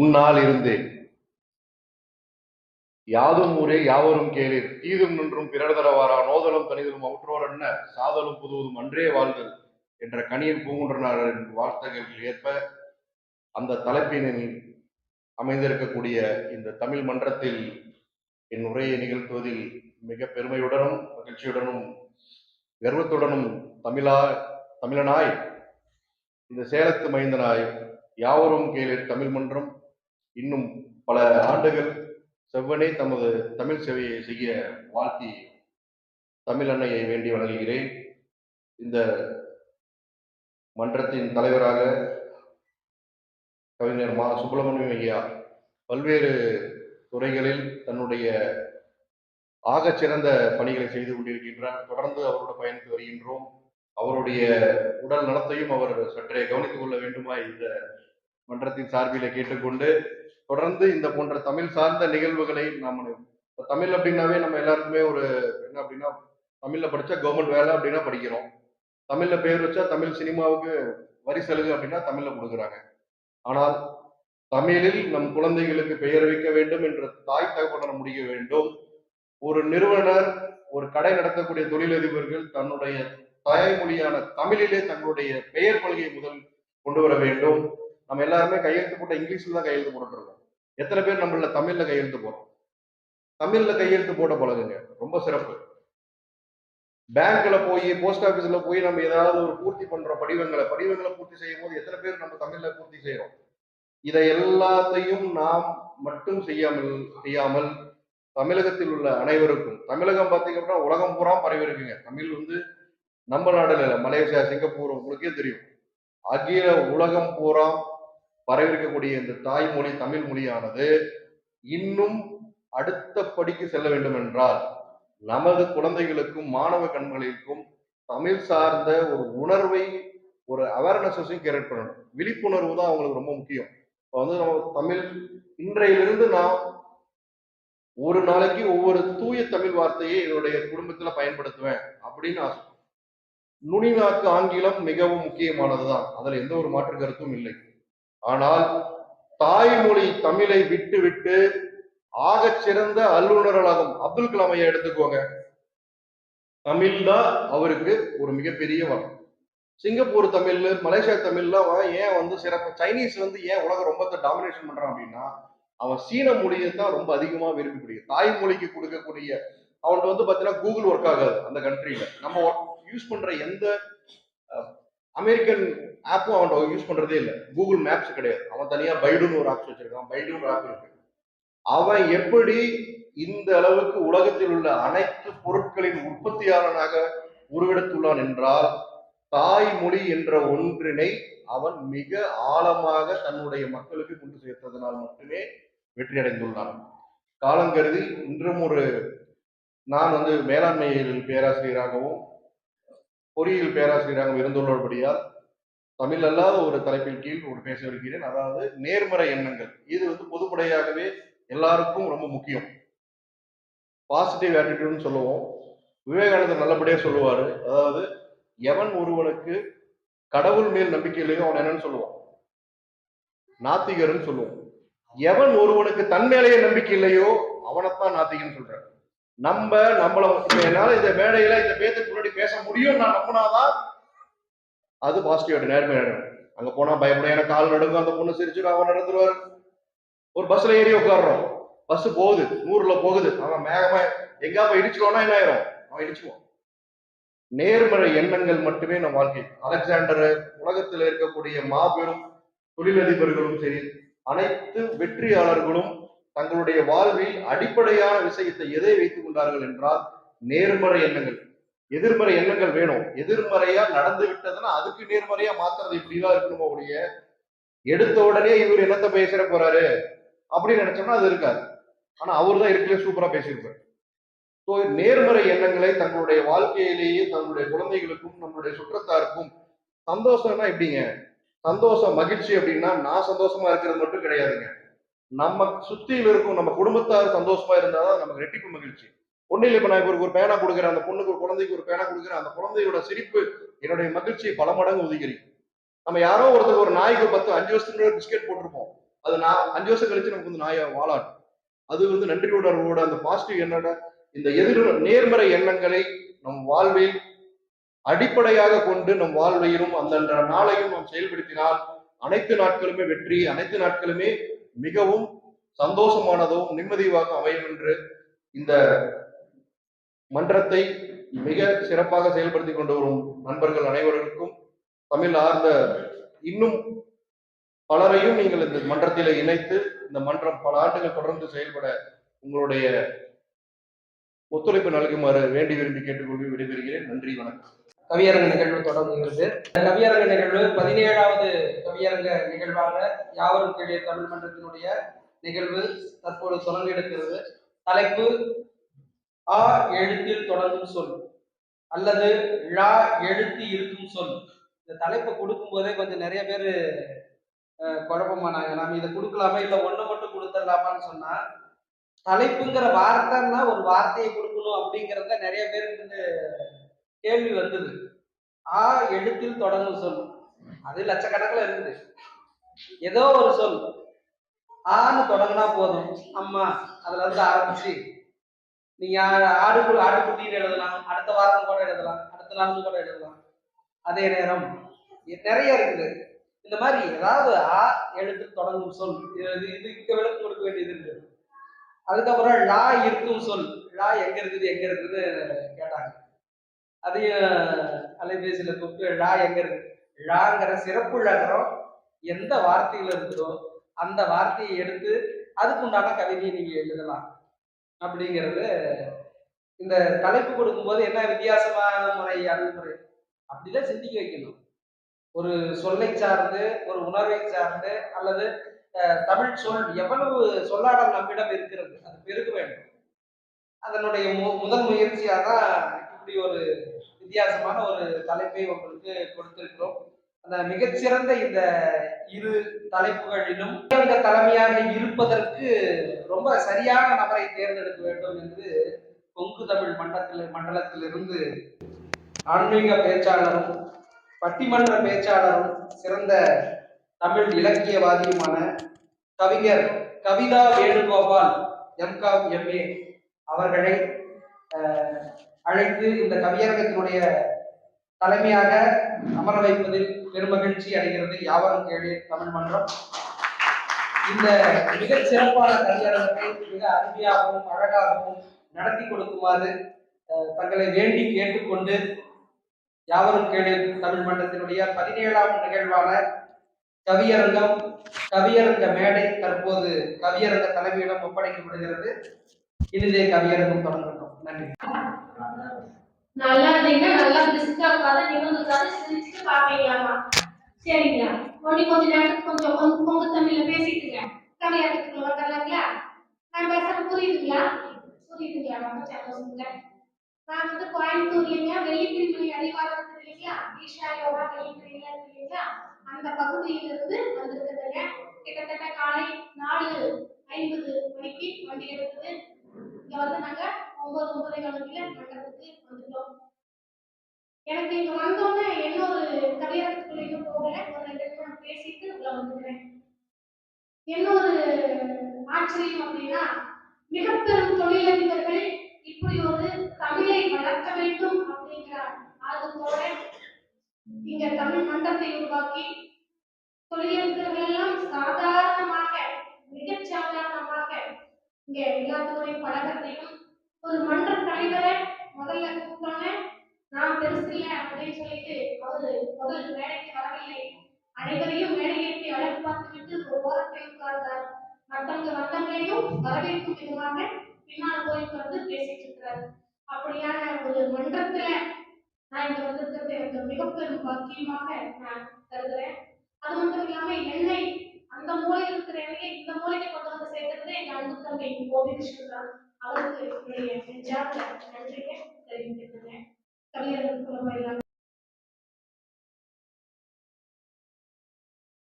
உன்னால் இருந்தேன் யாதும் ஊரே யாவரும் கேளீர். தீதும் நின்றும் பிறர் தரவாரா? நோதலும் தனிதலும் அவற்றோர் என்ன? சாதலும் புதுவதும் அன்றே வாழ்தல் என்ற கணியன் பூங்குன்றனாரின் வார்த்தைகளுக்கு ஏற்ப அந்த தலைப்பினில் அமைந்திருக்கக்கூடிய இந்த தமிழ் மன்றத்தில் என் உரையை நிகழ்த்துவதில் மிக பெருமையுடனும் மகிழ்ச்சியுடனும் கர்வத்துடனும் தமிழா தமிழனாய் இந்த சேலத்து மைந்தனாய் யாவரும் கேளீர் தமிழ் மன்றம். இன்னும் பல ஆண்டுகள் செவ்வனே தமது தமிழ் சேவையை செய்ய வாழ்த்தி தமிழ் அன்னையை வேண்டி வணங்குகிறேன். இந்த மன்றத்தின் தலைவராக கவிஞர் மா சுப்பிரமணியம் ஐயா பல்வேறு துறைகளில் தன்னுடைய ஆகச் சிறந்த பணிகளை செய்து கொண்டிருக்கின்றார். தொடர்ந்து அவரோட பயணித்து வருகின்றோம். அவருடைய உடல் நலத்தையும் அவர் சற்றே கவனித்துக் கொள்ள வேண்டுமா? இந்த மன்றத்தின் சார்பில் கேட்டுக்கொண்டு தொடர்ந்து இந்த போன்ற தமிழ் சார்ந்த நிகழ்வுகளை நாம் இப்போ தமிழ் அப்படின்னாவே நம்ம எல்லாருக்குமே ஒரு என்ன அப்படின்னா தமிழில் படித்தா கவர்மெண்ட் வேலை அப்படின்னா படிக்கிறோம். தமிழில் பேர் வச்சா தமிழ் சினிமாவுக்கு வரி சலுகை அப்படின்னா தமிழில் கொடுக்குறாங்க. ஆனால் தமிழில் நம் குழந்தைகளுக்கு பெயர் வைக்க வேண்டும் என்ற தாய் தகப்பனர் முடிய வேண்டும். ஒரு நிறுவனர் ஒரு கடை நடத்தக்கூடிய தொழிலதிபர்கள் தன்னுடைய தாய்மொழியான தமிழிலே தங்களுடைய பெயர் கொள்கையை முதல் கொண்டு வர வேண்டும். நம்ம எல்லாருமே கையெழுத்து போட்ட இங்கிலீஷில் தான் கையெழுத்து போட்டுருக்கோம் எத்தனை பேர் நம்மள தமிழ்ல கையெழுத்து போறோம் தமிழ்ல கையெழுத்து போட பழகுங்க. ரொம்ப சிறப்பு. பேங்க்ல போய் போஸ்ட் ஆபீஸ்ல போய் நம்ம ஏதாவது ஒரு பூர்த்தி பண்ற படிவங்களை படிவங்களை பூர்த்தி செய்யும் போது எத்தனை பேர் நம்ம தமிழ்ல பூர்த்தி செய்யறோம்? இதை எல்லாத்தையும் நாம் மட்டும் செய்யாமல் செய்யாமல் தமிழகத்தில் உள்ள அனைவருக்கும் தமிழகம் பார்த்தீங்க அப்படின்னா உலகம் பூரா பரவி இருக்குங்க. தமிழ் வந்து நம்ம நாடுல இல்லை மலேசியா சிங்கப்பூர் உங்களுக்கே தெரியும். அகில உலகம் பூரா வரவிருக்கக்கூடிய இந்த தாய்மொழி தமிழ் மொழியானது இன்னும் அடுத்த படிக்கு செல்ல வேண்டும் என்றால் நமது குழந்தைகளுக்கும் மாணவ கண்களுக்கும் தமிழ் சார்ந்த ஒரு உணர்வை ஒரு அவேர்னஸையும் கிரியேட் பண்ணணும். விழிப்புணர்வு தான் அவங்களுக்கு ரொம்ப முக்கியம். இப்போ வந்து நம்ம தமிழ் இன்றையிலிருந்து நான் ஒரு நாளைக்கு ஒவ்வொரு தூய தமிழ் வார்த்தையை என்னுடைய குடும்பத்தில் பயன்படுத்துவேன் அப்படின்னு ஆசை. நுனிநாக்கு ஆங்கிலம் மிகவும் முக்கியமானதுதான். அதில் எந்த ஒரு மாற்று கருத்தும் இல்லை. ஆனால் தாய்மொழி தமிழை விட்டு விட்டு ஆக சிறந்த அல்லுணர்களாகும் அப்துல் கலாமையை எடுத்துக்கோங்க. தமிழ் தான் அவருக்கு ஒரு மிகப்பெரிய வளம் சிங்கப்பூர் தமிழ் மலேசியா தமிழ்லாம் ஏன் வந்து சிறப்பு சைனீஸ் வந்து ஏன் உலகம் ரொம்ப டாமினேஷன் பண்றான் அப்படின்னா அவன் சீன மொழியை தான் ரொம்ப அதிகமா விரும்பக்கூடிய தாய்மொழிக்கு கொடுக்கக்கூடிய அவன்கிட்ட வந்து பாத்தீங்கன்னா கூகுள் ஒர்க் ஆகாது அந்த கண்ட்ரியில நம்ம யூஸ் பண்ற எந்த அமெரிக்கன் ஆப்பும் அவன் யூஸ் பண்றதே இல்லை. கூகுள் மேப்ஸ் கிடையாது. அவன் தனியா பைடுன்னு ஒரு ஆப்ஸ் வச்சிருக்கான். பைடுன்னு ஒரு ஆப் இருக்கு. அவன் எப்படி இந்த அளவுக்கு உலகத்தில் உள்ள அனைத்து பொருட்களின் உற்பத்தியாளனாக உருவெடுத்துள்ளான் என்றால் தாய்மொழி என்ற ஒன்றினை அவன் மிக ஆழமாக தன்னுடைய மக்களுக்கு கொண்டு சேர்த்ததனால் மட்டுமே வெற்றி அடைந்துள்ளான் காலங்கருதி இன்றும் ஒரு நான் வந்து மேலாண்மையில் பேராசிரியராகவும் பொறியியல் பேராசிரியராக இருந்துள்ளபடியால் தமிழ் அல்லாத ஒரு தலைப்பின் கீழ் ஒரு பேச இருக்கிறேன் அதாவது நேர்மறை எண்ணங்கள். இது வந்து பொதுப்படையாகவே எல்லாருக்கும் ரொம்ப முக்கியம். பாசிட்டிவ் ஆட்டிடியூட்னு சொல்லுவோம். விவேகானந்தர் நல்லபடியா சொல்லுவாரு. அதாவது எவன் ஒருவனுக்கு கடவுள் மேல் நம்பிக்கை இல்லையோ அவன் என்னன்னு சொல்லுவான். நாத்திகர்னு சொல்லுவோம். எவன் ஒருவனுக்கு தன் மேலேயே நம்பிக்கை இல்லையோ அவனைத்தான் நாத்திகன்னு சொல்றாரு. நம்ம நம்மள இப்ப என்னால இந்த மேடையில இந்த பேத்துக்கு முன்னாடி பேச முடியும் நான் நம்பினாதான் அது பாசிட்டிவ் நேர்மை அங்க போனா பயப்பட எனக்கு கால் நடுங்க அந்த பொண்ணு சிரிச்சுட்டு அவன் நடந்துருவாரு. ஒரு பஸ்ல ஏறி உட்காடுறோம் பஸ் போகுது நூறுல போகுது. அவன் மேகமா எங்கா போய் இடிச்சுக்கோனா என்ன ஆயிரும்? அவன் இடிச்சுவான் நேர்மறை எண்ணங்கள் மட்டுமே நம் வாழ்க்கை. அலெக்சாண்டர் உலகத்தில் இருக்கக்கூடிய மாபெரும் தொழிலதிபர்களும் சரி அனைத்து வெற்றியாளர்களும் தங்களுடைய வாழ்வில் அடிப்படையான விஷயத்தை எதை வைத்துக் கொண்டார்கள் என்றால் நேர்மறை எண்ணங்கள். எதிர்மறை எண்ணங்கள் வேணும். எதிர்மறையா நடந்து விட்டதுன்னா அதுக்கு நேர்மறையா மாத்துறது இப்படிதான் இருக்கணுமோ ஒழிய எடுத்த உடனே இவர் என்னத்த பேசுற போறாரு? அப்படின்னு நினைச்சோம்னா அது இருக்காது. ஆனா அவர் தான் இருக்கலே சூப்பரா பேசியிருப்பார். ஸோ நேர்மறை எண்ணங்களை தங்களுடைய வாழ்க்கையிலேயே தங்களுடைய குழந்தைகளுக்கும் நம்மளுடைய சுற்றத்தாருக்கும் சந்தோஷம்னா எப்படிங்க? சந்தோஷம் மகிழ்ச்சி அப்படின்னா நான் சந்தோஷமா இருக்கிறது மட்டும் கிடையாதுங்க. நம்ம சுத்தியில் இருக்கும் நம்ம குடும்பத்தார் சந்தோஷமா இருந்தாதான் நமக்கு ரெட்டிப்பு மகிழ்ச்சி. ஒன்னில் இப்ப நான் இப்போ ஒரு பேனா கொடுக்குறேன் அந்த பொண்ணுக்கு ஒரு குழந்தைக்கு ஒரு பேனா கொடுக்குறேன் அந்த குழந்தையோட சிரிப்பு என்னுடைய மகிழ்ச்சியை பல மடங்கு உதிகரிக்கும் நம்ம யாரோ ஒருத்தர் ஒரு நாய்க்கு பத்து அஞ்சு வருஷத்துக்கு பிஸ்கெட் போட்டிருப்போம். அது நான் அஞ்சு வருஷம் கழிச்சு நமக்கு வந்து நாயை வாழாட்டும். அது வந்து நன்றி உணர்வோட அந்த பாசிட்டிவ் என்னோட இந்த எதிர் நேர்மறை எண்ணங்களை நம் வாழ்வில் அடிப்படையாக கொண்டு நம் வாழ்வையும் அந்தந்த நாளையும் நாம் செயல்படுத்தினால் அனைத்து நாட்களுமே வெற்றி அனைத்து நாட்களுமே மிகவும் சந்தோஷமானதும் நிம்மதியாக அமையும் என்று இந்த மன்றத்தை மிக சிறப்பாக செயல்படுத்தி கொண்டு வரும் நண்பர்கள் அனைவருக்கும் தமிழ் ஆர்ந்த இன்னும் பலரையும் நீங்கள் இந்த மன்றத்தில் இணைத்து இந்த மன்றம் பல ஆண்டுகள் தொடர்ந்து செயல்பட உங்களுடைய ஒத்துழைப்பு நல்குமாறு வேண்டி விரும்பி கேட்டுக்கொண்டு விடைபெறுகிறேன். நன்றி வணக்கம். கவியரங்க நிகழ்வு தொடங்குகிறது. இந்த கவியரங்க நிகழ்வு பதினேழாவது கவியரங்க நிகழ்வாக யாவரும் கீழே தமிழ் மன்றத்தினுடைய நிகழ்வு தற்போது தொடங்க எடுக்கிறது தலைப்பு ஆ எழுத்தில் தொடங்கும் சொல் அல்லது ழா எழுத்து இருக்கும் சொல். இந்த தலைப்பை கொடுக்கும் போதே கொஞ்சம் நிறைய பேர் குழப்பமானாங்க. நாம இதை கொடுக்கலாமா? இல்லை ஒன்று மட்டும் கொடுத்துடலாமான்னு சொன்னா தலைப்புங்கிற வார்த்தைன்னா ஒரு வார்த்தையை கொடுக்கணும் அப்படிங்கிறத நிறைய பேருக்கு வந்து கேள்வி வந்தது. ஆ எழுத்தில் தொடங்கும் சொல். அது லட்சக்கணக்கில் இருக்குது. ஏதோ ஒரு சொல். ஆன்னு தொடங்கினா போதும். அம்மா அதுல இருந்து ஆரம்பிச்சு. நீங்க ஆடுக்குள் ஆடுக்குட்டின்னு எழுதலாம். அடுத்த வாரம் கூட எழுதலாம். அடுத்த நாள் கூட எழுதலாம். அதே நேரம் நிறைய இருக்குது. இந்த மாதிரி ஏதாவது ஆ எழுத்து தொடங்கும் சொல். இது இது- இதுக்கு விளக்கம் கொடுக்க வேண்டியது இருக்குது. அதுக்கப்புறம் லா இருக்கும் சொல். லா எங்க இருக்குது எங்க இருக்குது கேட்டாங்க. அதையும் அலைபேசியில கூப்பிட்டு ழா எங்க இருக்கு? ழாங்கிற சிறப்பு ழகரம் எந்த வார்த்தையில இருக்குதோ அந்த வார்த்தையை எடுத்து அதுக்குண்டான கவிதையை நீங்க எழுதலாம். அப்படிங்கிறது இந்த தலைப்பு கொடுக்கும்போது என்ன வித்தியாசமான முறை அணுகுமுறை அப்படிதான் சிந்திக்க வைக்கணும். ஒரு சொல்லை சார்ந்து ஒரு உணர்வை சார்ந்து அல்லது தமிழ் சொல் எவ்வளவு சொல்லாடல் நம்மிடம் இருக்கிறது அது பெருக வேண்டும். அதனுடைய மு- முதல் முயற்சியாக தான் இப்படி ஒரு வித்தியாசமான ஒரு தலைப்பை உங்களுக்கு கொடுத்திருக்கிறோம். அந்த மிகச்சிறந்த இந்த இரு தலைப்புகளிலும் இந்த தலைமையாக இருப்பதற்கு ரொம்ப சரியான நபரை தேர்ந்தெடுக்க வேண்டும் என்று கொங்கு தமிழ் மண்டலத்தில் மண்டலத்திலிருந்து ஆன்மீக பேச்சாளரும் பட்டிமன்ற பேச்சாளரும் சிறந்த தமிழ் இலக்கியவாதியுமான கவிஞர் கவிதா வேணுகோபால் எம்காம் எம்ஏ அவர்களை அழைத்து இந்த கவியரங்கத்தினுடைய தலைமையாக அமர வைப்பதில் பெருமகிழ்ச்சி அடைகிறது. யாவரும் கேளு தமிழ் மன்றம். இந்த மிக சிறப்பான கவியரங்கத்தை மிக அருமையாகவும் அழகாகவும் நடத்தி கொடுக்குமாறு தங்களை வேண்டி கேட்டுக்கொண்டு யாவரும் கேளு தமிழ் மன்றத்தினுடைய பதினேழாம் நிகழ்வான கவியரங்கம் கவியரங்க மேடை தற்போது கவியரங்க தலைமையிடம் ஒப்படைக்கப்படுகிறது. இனிதே கவியரங்கம் தொடங்கட்டும் நல்லா இருந்தீங்கன்னா நல்லா பிரிஸ்கா உட்காந்து நிமிர்ந்து உட்காந்து சிரிச்சுட்டு பாப்பீங்களாமா சரிங்களா ஒண்ணு கொஞ்ச நேரத்துக்கு கொஞ்சம் கொஞ்சம் பொங்கு தமிழ்ல பேசிட்டுங்க. கவியாட்டத்துக்குள்ள வரலாங்களா நான் பேசுறது புரியுதுங்களா? புரியுதுங்களா? ரொம்ப சந்தோஷங்க. நான் வந்து கோயம்புத்தூர் வெள்ளித்திருமணி அடிவாரம் இருக்குது இல்லைங்களா ஈஷா யோகா வெள்ளித்திரிலாம் இருக்கு இல்லைங்களா அந்த பகுதியிலிருந்து வந்திருக்குதுங்க. கிட்டத்தட்ட காலை நாலு ஐம்பது மணிக்கு வண்டி எடுக்குது. இங்க வந்து நாங்க ஒன்பது ஒன்பதரை காலத்துல மண்டபத்துக்கு வந்துட்டோம் எனக்கு இங்க வந்தோன்னே இன்னொரு கல்யாணத்துக்குள்ள இன்னும் போகல. ஒரு ரெண்டு நிமிஷம் பேசிட்டு உள்ள வந்துக்கிறேன். ஒரு ஆச்சரியம் அப்படின்னா மிக பெரும் தொழிலதிபர்கள் இப்படி ஒரு தமிழை வளர்க்க வேண்டும் அப்படிங்கிற ஆர்வத்தோட இங்க தமிழ் மன்றத்தை உருவாக்கி தொழிலதிபர்கள் எல்லாம் சாதாரணமாக மிகச் சாதாரணமாக இங்க எல்லாத்துறையும் பழகிறதையும் ஒரு மன்ற தலைவரை முதல்ல கூப்பிட்டோன்னே நான் பெருசு இல்லை அப்படின்னு சொல்லிட்டு அவரு முதல் மேடைக்கு வரவில்லை. அனைவரையும் மேடையேற்றி அழகு பார்த்துவிட்டு ஒரு ஓரத்தை உட்கார்ந்தார். மற்றவங்க வந்தவங்களையும் வரவேற்கும் விதமாக பின்னால் போய் உட்கார்ந்து பேசிட்டு இருக்கிறார். அப்படியான ஒரு மன்றத்துல நான் இங்க வந்திருக்கிறது எனக்கு மிக பெரும் பாக்கியமாக நான் கருதுறேன். அது மட்டும் இல்லாம என்னை அந்த மூலையில் இருக்கிற என்னையை இந்த மூலைக்கு கொண்டு வந்து சேர்க்கிறது எங்க அன்பு தம்பி கோபி கிருஷ்ணன் தான் ಅವರದ್ದು ಜಾಗ ಎಲ್ಲರಿಗೆ ತೆರಿಗೆ ಕಲಿಯಲು ಅನುಕೂಲವಾಗಿಲ್ಲ